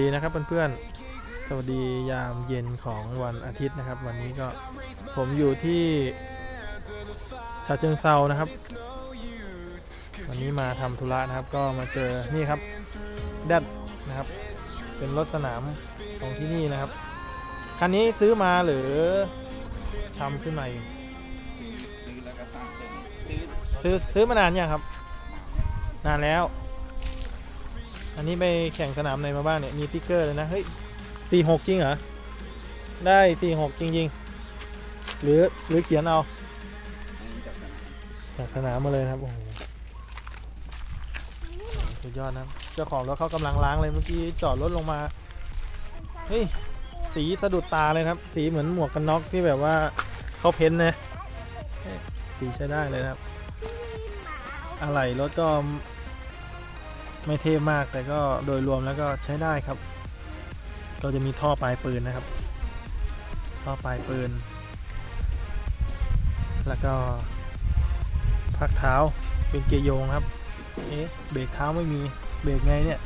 วัสดีนะครับเพื่อนๆ สวัสดียามเย็นของวันอาทิตย์นะครับ วันนี้ก็ผมอยู่ที่ชาเชิงเซานะครับ วันนี้มาทำธุระนะครับ ก็มาเจอนี่ครับแดดนะครับ เป็นรถสนามของที่นี่นะครับ คันนี้ซื้อมาหรือทำขึ้นมาเองซื้อแล้วก็สร้างเครื่ซื้อซื้อมานานยังครับ นานแล้ว อันนี้ไปแข่งสนามไหนมาบ้างเนี่ย มีติ๊กเกอร์เลยนะ เฮ้ยสี่หกจริงเหรอ ได้สี่หกจริง ๆ หรือหรือเขียนเอาอันนี้จากสนามจากสนามมาเลยนะครับ โอ้โหสุดยอดนะครับเจ้าของรถเขากำลังล้างเลยเมื่อกี้จอดรถลงมา เฮ้ย สีสะดุดตาเลยนะครับ สีเหมือนหมวกกันน็อกที่แบบว่าเขาเพ้นท์นะเฮ้ยสีใช้ได้เลยนะครับ อะไหล่รถก็ ไม่เท่มากแต่ก็โดยรวมแล้วก็ใช้ได้ครับ ก็จะมีท่อปลายปืนนะครับ ท่อปลายปืน แล้วก็พักเท้าเป็นเกียร์โยงครับ เอ๊ะเบรกเท้าไม่มีเบรกไงเนี่ย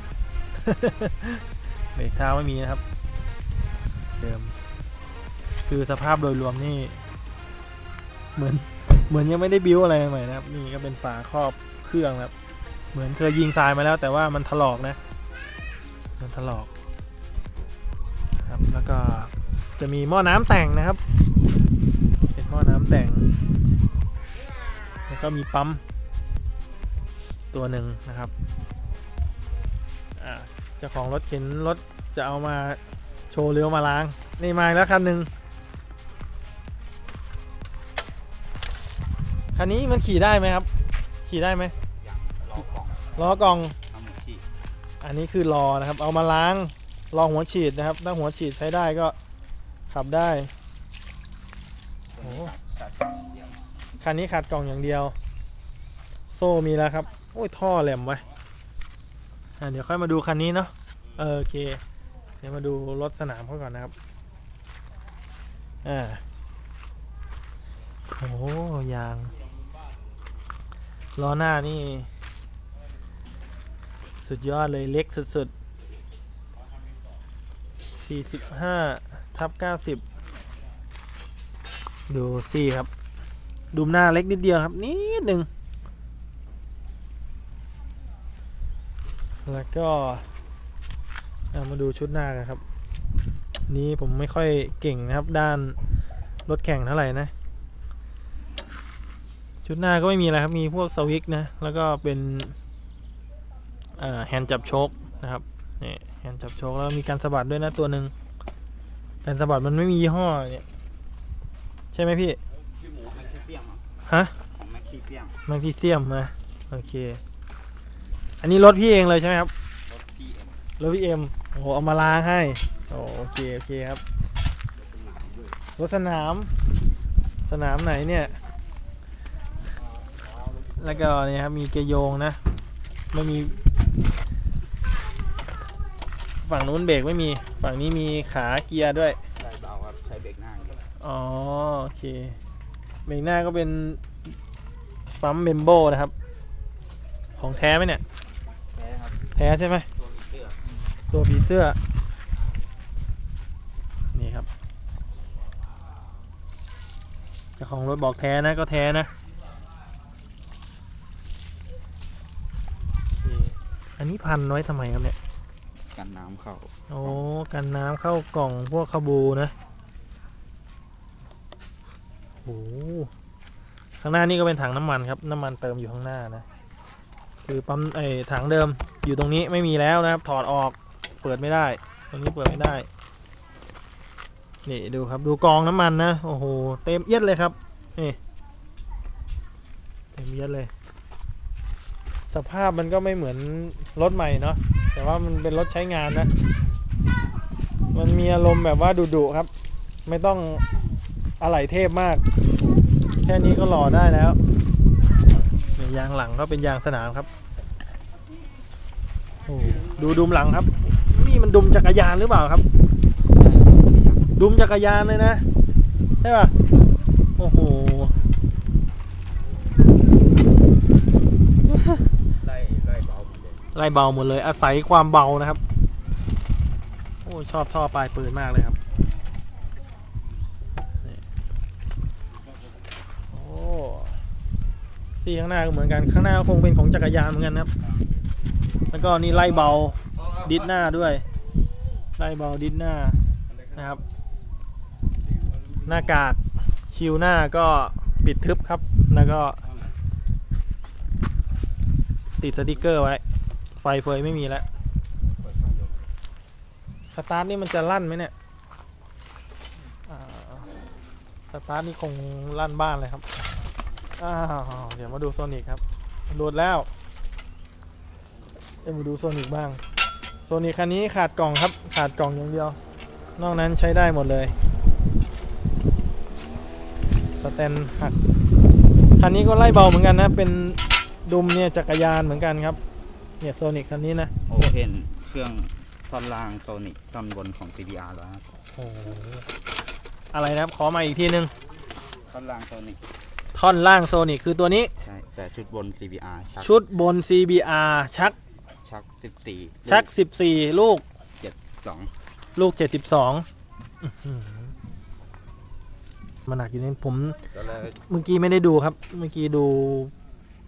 เบรกเท้าไม่มีนะครับ เดิม คือสภาพโดยรวมนี่ เหมือนเหมือนยังไม่ได้บิวอะไรใหม่นะครับ นี่ก็เป็นฝาครอบเครื่องครับ เหมือนเคยยิงทรายมาแล้วแต่ว่ามันถลอกนะ มันถลอกครับแล้วก็จะมีหม้อน้ำแต่งนะครับ เป็นหม้อน้ำแต่ง แล้วก็มีปั๊มตัวหนึ่งนะครับเจ้าของรถเข็นรถจะเอามาโชว์เลี้ยวมาล้าง นี่มาแล้วคันหนึ่งคันนี้มันขี่ได้ไหมครับ ขี่ได้ไหม อกล่องล้อกล่องทำมือฉีดอันนี้คือรอนะครับ เอามาล้างรองหัวฉีดนะครับ ถ้าหัวฉีดใช้ได้ก็ขับได้ ตัวนี้ตัดตัดอย่างเดียวคันนี้ขัดกล่องอย่างเดียว โซ่มีแล้วครับ โอ้ยท่อแหลมไว้อะเดี๋ยวค่อยมาดูคันนี้เนาะเออโอเค เดี๋ยวมาดูรถสนามเขาก่อนนะครับ อ่า โอ้โหยาง ล้อหน้านี่ สุดยอดเลยเล็กสุดๆ 45 ทับ 90 ดูซี่ครับ ดูมหน้าเล็กนิดเดียวครับ นิดหนึ่ง แล้วก็ามาดูชุดหน้ากันครับ นี้ผมไม่ค่อยเก่งนะครับ ด้านรถแข่งเท่าไหร่นะ ชุดหน้าก็ไม่มีอะไรครับ มีพวกสวิกนะ แล้วก็เป็น แฮนด์จับโชคนะครับนี่แฮนด์จับโชคแล้วมีการสะบัดด้วยนะตัวหนึ่งแต่สะบัดมันไม่มียี่ห้อเนี่ยใช่ไหมพี่พี่หมูแม็กซี่เปียมอะฮะของแม็กซี่เปียมแมกนีเซียมนะโอเค อันนี้รถพี่เองเลยใช่ไหมครับรถพีเอ็มรถพี่เอ็มโอ้โหเอามาล้างให้โอ้โอเคโอเคครับรถสนามด้วยรถสนาม สนามไหนเนี่ย แล้วก็เนี่ยครับมีเกียร์โยงนะ ไม่มี ฝั่งนู้นเบรกไม่มี ฝั่งนี้มีขาเกียร์ด้วยได้เบาครับ ใช้เบรกหน้าอย่างเดียวอ๋อโอเค เบรกหน้าก็เป็นปั๊มเบมโบนะครับ ของแท้ไหมเนี่ยแท้ครับ แท้ใช่ไหม ตัวผีเสื้อตัวผีเสื้อ นี่ครับเจ้าของรถบอกแท้นะก็แท้นะโอเค อันนี้พันไว้ทำไมครับเนี่ย กันน้ำเข้าโอ้กันน้ำเข้ากล่องพวกคาบูนะโอ้ข้างหน้านี่ก็เป็นถังน้ำมันครับ น้ำมันเติมอยู่ข้างหน้านะ คือปั๊มไอถังเดิมอยู่ตรงนี้ไม่มีแล้วนะครับ ถอดออก เปิดไม่ได้ ตรงนี้เปิดไม่ได้ นี่ดูครับ ดูกองน้ำมันนะ โอ้โห เต็มเอียดเลยครับ นี่ เต็มเอียดเลย สภาพมันก็ไม่เหมือนรถใหม่เนาะแต่ว่ามันเป็นรถใช้งานนะ มันมีอารมณ์แบบว่าดุๆครับ ไม่ต้องอะไหล่เทพมาก แค่นี้ก็หล่อได้แล้วยางหลังก็เป็นยางสนามครับดูดุมหลังครับ นี่มันดุมจักรยานหรือเปล่าครับ ดุมจักรยานเลยนะ ใช่ป่ะ โอ้โห ไล่เบาหมดเลย อาศัยความเบานะครับ โอ้ชอบท่อปลายปืนมากเลยครับโอ้ซีข้างหน้าก็เหมือนกันข้างหน้าคงเป็นของจักรยานเหมือนกันครับ แล้วก็นี่ไล่เบาดิสหน้าด้วย ไล่เบาดิสหน้านะครับ หน้ากากชิวหน้าก็ปิดทึบครับ แล้วก็ ติดสติกเกอร์ไว้ ไฟเฟยไม่มีแล้วสตาร์ทนี่มันจะลั่นไหมเนี่ยสตาร์ทนี่คงลั่นบ้านเลยครับ อ้าวเดี๋ยวมาดูโซนิกครับโดดแล้วเดี๋ยวมาดูโซนิกบ้าง โซนิกคันนี้ขาดกล่องครับ ขาดกล่องอย่างเดียว นอกนั้นใช้ได้หมดเลย สแตนหัก คันนี้ก็ไล่เบาเหมือนกันนะ เป็นดุมเนี่ยจักรยานเหมือนกันครับ เนี่ยโซนิกคันนี้นะโอเพนเครื่องท่อนล่างโซนิกท่อนบนของ CBR แล้วครับโอ้โหอะไรนะครับ ขอมาอีกทีนึง ท่อนล่างโซนิกท่อนล่างโซนิกคือตัวนี้ ใช่ แต่ชุดบน CBR ชักชุดบน CBR ชักชัก 14ชัก 14 ลูก 72ลูก 72อื้อหือมันหนักอยู่นี่ผม ตอนแรกเมื่อกี้ไม่ได้ดูครับ เมื่อกี้ดู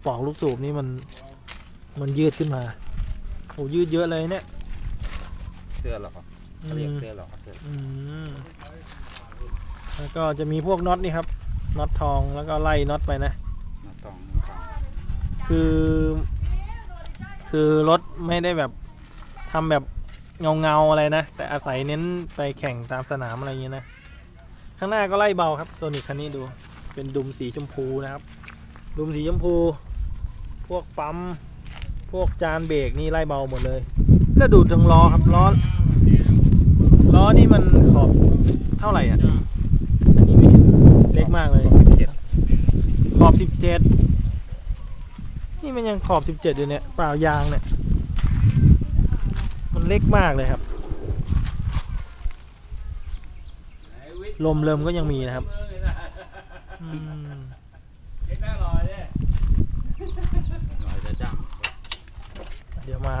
ปอกลูกสูบนี่มัน มันยืดขึ้นมาโอ้ยืดเยอะเลยเนี่ย เสื้อหรออืเขาเรียกมเสื้อหรอเสื้ออืมแล้วก็จะมีพวกน็อตนี่ครับน็อตทองแล้วก็ไล่น็อตไปนะหน้าตองฟังคือ คือรถไม่ได้แบบทำแบบเงาเงาๆอะไรนะ แต่อาศัยเน้นไปแข่งตามสนามอะไรอย่างเงี้ยนะ ข้างหน้าก็ไล่เบาครับโซนิคคันนี้ดู เป็นดุมสีชมพูนะครับ ดุมสีชมพู พวกปั๊ม พวกจานเบรกนี่ไล่เบาหมดเลย แล้วดูถึงล้อครับล้อล้อนี่มันขอบเท่าไหร่อะอันนี้ไม่เห็นเล็กมากเลยขอบสิบเจ็ดนี่มันยังขอบสิบเจ็ดอยู่เนี่ยเปล่ายางเนี่ย มันเล็กมากเลยครับลมเริ่มก็ยังมีนะครับอืม หน่อยจะจ้าง เดี๋ยวมา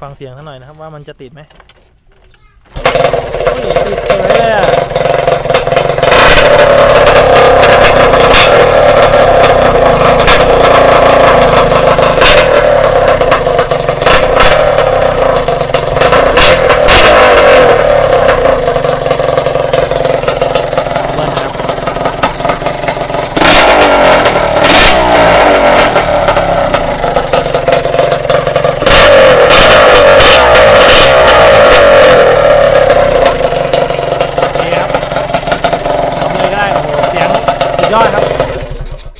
ฟังเสียงท่านหน่อยนะครับว่ามันจะติดไหมติดเลยอะ เบิ้ลนะครับโอเคครับทำเลยก็ได้โอ้โหเสียงสุดยอดครับ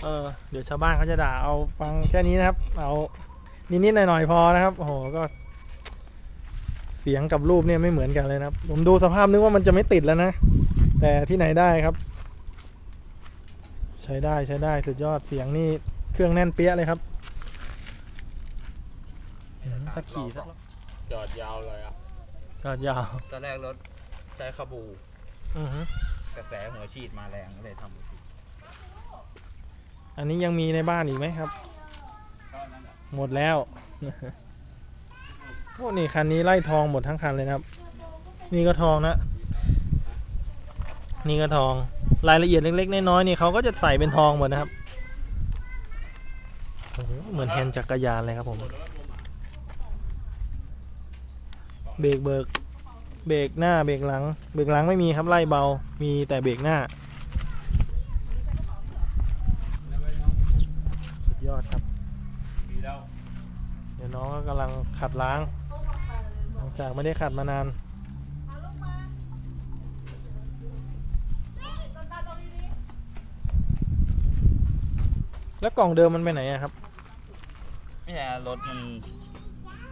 เออ เดี๋ยวชาวบ้านเขาจะด่าเอาฟังแค่นี้นะครับ เอานิดๆหน่อยๆพอนะครับโอ้โหก็ เสียงกับรูปเนี่ยไม่เหมือนกันเลยนะครับ ผมดูสภาพนึกว่ามันจะไม่ติดแล้วนะ แต่ที่ไหนได้ครับ ใช้ได้ใช้ได้สุดยอดเสียงนี่เครื่องแน่นเปี้ยเลยครับอืมถ้าขี่สักจอดยาวเลยอะก็ยาว ตอนแรกรถใช้คาบู อือฮึกระแสหัวฉีดมาแรงก็เลยทำหัวฉีด อันนี้ยังมีในบ้านอีกไหมครับ หมดแล้วโอ้นี่คันนี้ไล่ทองหมดทั้งคันเลยนะครับ นี่ก็ทองนะ นี่ก็ทอง รายละเอียดเล็ก ๆ น้อยๆนี่เขาก็จะใส่เป็นทองหมดนะครับโอ้โหเหมือนแฮนด์จักรยานเลยครับผม เบรกเบิกเบรกหน้าเบรกหลัง เบรกหลังไม่มีครับไล่เบา มีแต่เบรกหน้าำลังขัดล้าง หลังจากไม่ได้ขัดมานาน แล้วกล่องเดิมมันไปไหนอะครับ ไม่ใช่รถมัน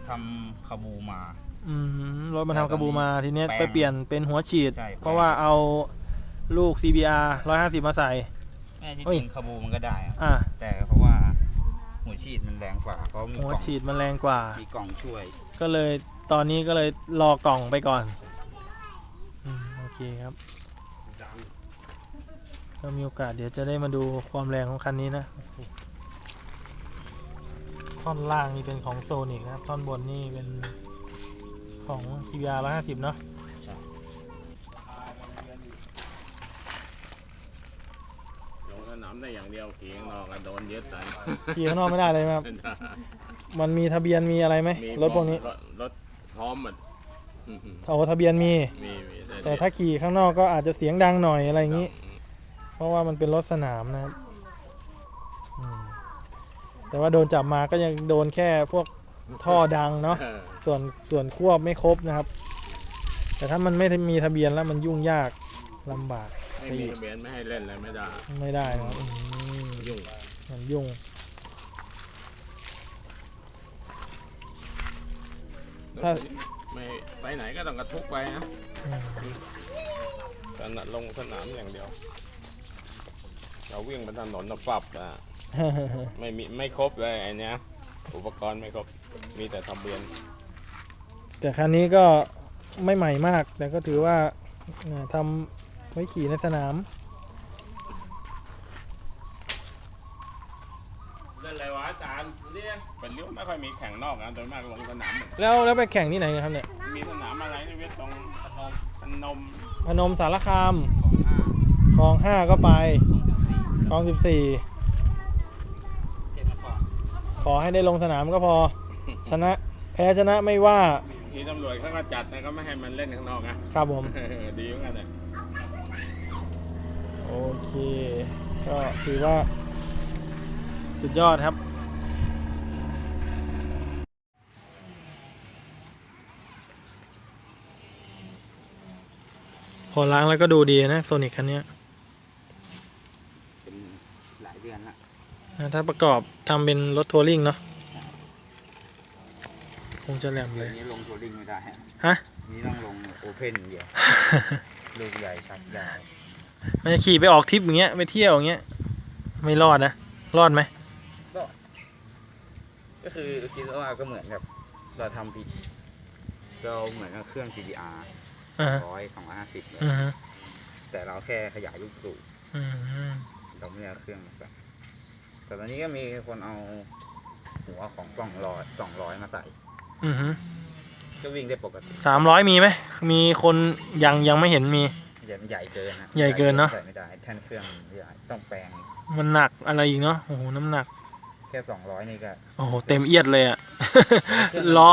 ทำคาบูมา อืมรถมันทำกระบูมาทีเนี้ยแปลงไปเปลี่ยนเป็นหัวฉีด ใช่ เพราะว่าเอาลูก CBR 150 มาใส่ แม่ที่เฮ้ยจริงคาบูมันก็ได้อะอะ แต่เพราะว่า หัวฉีดมันแรงกว่าเพราะมีหัวกล่องฉีดมันแรงกว่า มีกล่องช่วย ก็เลยตอนนี้ก็เลยรอกล่องไปก่อนอืมโอเคครับก็มีโอกาสเดี๋ยวจะได้มาดูความแรงของคันนี้นะท่อนล่างนี่เป็นของโซนิกนะครับท่อนบนนี่เป็นของ CBR 150 เนาะ ใช่ ได้อย่างเดียวขี่ข้างนอกอะโดนยึดไปขี่ข้างนอกไม่ได้เลยครับ มันมีทะเบียนมีอะไรไหมมีรถพวกนี้รถรถพร้อมหมดอืมโอ้ทะเบียนมี มีมีแต่ถ้าขี่ข้างนอกก็อาจจะเสียงดังหน่อยอะไรอย่างนี้ เพราะว่ามันเป็นรถสนามนะครับอืมแต่ว่าโดนจับมาก็ยังโดนแค่พวกท่อดังเนาะ เออส่วนส่วนควบไม่ครบนะครับ แต่ถ้ามันไม่ได้มีทะเบียนแล้วมันยุ่งยากลำบาก ไม่มีทะเบียนไม่ให้เล่นเลยไม่ได้ไม่ได้นะครับอืมยุ่งมันยุ่ง ถ้า ไม่ไปไหนก็ต้องกระทุกไปนะอืมสนามลงสนามอย่างเดียว เราวิ่งบนถนนเราปรับอะไม่มีไม่ครบเลยไอเนี้ยอุปกรณ์ไม่ครบมีแต่ทะเบียนแต่คันนี้ก็ไม่ใหม่มาก แต่ก็ถือว่าเอ่อทำ ไว้ขี่ในสนามเล่นอะไรวะอาจารย์เนี่ยเป็นเรื่องไม่ค่อยมีแข่งนอกนะโดยมากลงสนามหมดแล้วแล้วไปแข่งที่ไหนครับเนี่ยมีสนามอะไรนี่เวทตรงพนมพนมพนมสารคามของห้าคลองห้าก็ไปสองสิบสี่คลองสิบสี่เจ็ดมาก่อนขอให้ได้ลงสนามก็พอ ชนะแพ้ชนะไม่ว่า ทีตำรวจเขาก็จัดนะก็ไม่ให้มันเล่นข้างนอกนะครับผมดีเหมือนกันเลย โอเค ก็ถือว่า สุดยอดครับ พอล้างแล้วก็ดูดีนะโซนิกคันเนี้ยเป็นหลายเดือนละนะถ้าประกอบทำเป็นรถทัวริงเนาะคงจะแหลมเลเดี๋ยวยนี้ลงทัวริงไม่ได้ฮะฮะนี่ต้องลงโอเพนเดียว ลูกใหญ่ครับยาว มันจะขี่ไปออกทริปอย่างเงี้ยไปเที่ยวอย่างเงี้ย ไม่รอดนะ รอดไหมก็คือคิดว่าก็เหมือนกับเราทำผิดเราเหมือนกับเครื่อง CDR อ่าฮะร้อยสองร้อยห้าสิบอือฮึแต่เราแค่ขยายลูกสูบอืมฮึเราไม่ได้เอาเครื่องมาใส่แต่ตอนนี้ก็มีคนเอาหัวของสองร้อยสองร้อยมาใส่ อือฮึก็วิ่งได้ปกติสามร้อยมีไหมมีคนยังยังไม่เห็นมี ใหญ่ใหญ่เกินนะใหญ่เกินเนอะ ใส่ไม่ได้แท่นเครื่องใหญ่ต้องแปลงมันหนักอะไรอีกเนาะโอ้โหน้ำหนักแค่สองร้อยนี่ก็โอ้โหเต็มเอียดเลยอะเครื่องล้อ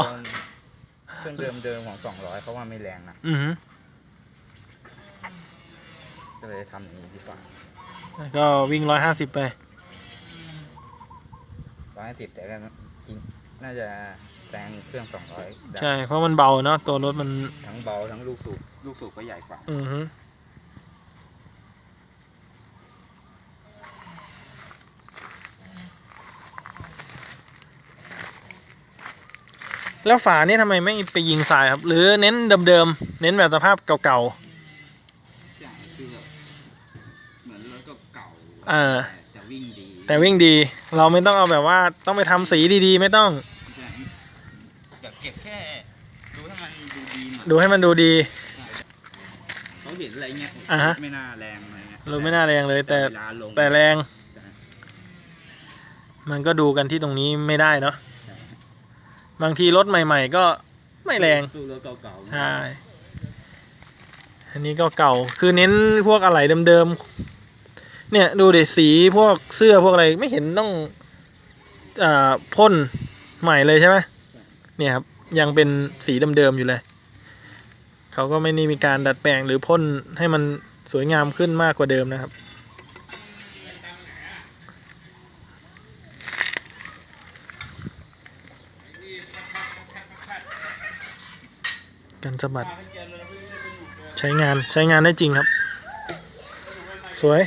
เครื่องเดิมเดิมของสองร้อยเขาว่าไม่แรงนะอือฮึก็เลยทำอย่างนี้ดีกว่าแล้วก็วิ่งร้อยห้าสิบไป ร้อยห้าสิบแต่ก็จริงน่าจะแซงเครื่องสองร้อยใช่ เพราะมันเบาเนาะตัวรถมันทั้งเบาทั้งลูกสูบลูกสูบก็ใหญ่กว่า อือฮึ แล้วฝานี่ทำไมไม่ไปยิงทรายครับ หรือเน้นเดิมๆเน้นแบบสภาพเก่าใช่คือแบบเหมือนรถก็เก่าเออ แต่วิ่งดีๆแต่วิ่งดี เราไม่ต้องเอาแบบว่าต้องไปทำสีดีๆ ไม่ต้อง ใช่แบบเก็บแค่ ดูให้มันดูดีหน่อยดูให้มันดูดีเขาเห็นอะไรเงี้ยอ่าฮะ ไม่น่าแรงอะไรเงี้ยรถไม่น่าแรงเลยแต่เวลาลงแต่แรงใช่มันก็ดูกันที่ตรงนี้ไม่ได้เนาะใช่ บางทีรถใหม่ ๆ ก็ไม่แรง สู้รถเก่าๆใช่ อันนี้ก็เก่า คือเน้นพวกอะไหล่เดิมๆ เนี่ยดูดิสีพวกเสื้อพวกอะไรไม่เห็นต้องอ่าพ่นใหม่เลยใช่ไหมเนี่ยครับ ยังเป็นสีเดิมๆอยู่เลย เขาก็ไม่ได้มีการดัดแปลงหรือพ่นให้มันสวยงามขึ้นมากกว่าเดิมนะครับ กันสะบัด ใช้งานใช้งานได้จริงครับ สวย